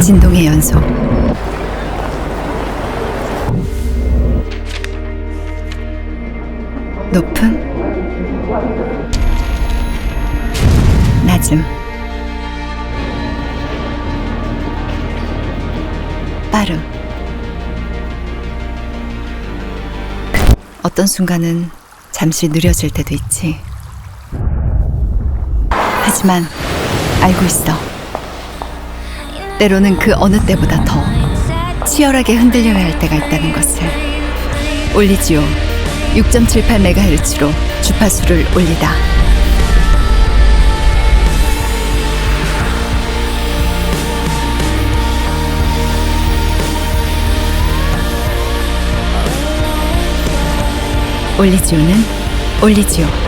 진동의 연속. 높음. 낮음. 빠름. 어떤 순간은 잠시 느려질 때도 있지. 하지만 알고 있어. 때로는 그 어느 때보다 더 치열하게 흔들려야 할 때가 있다는 것을. 올리지오 6.78MHz로 주파수를 올리다. 올리지오는 올리지오.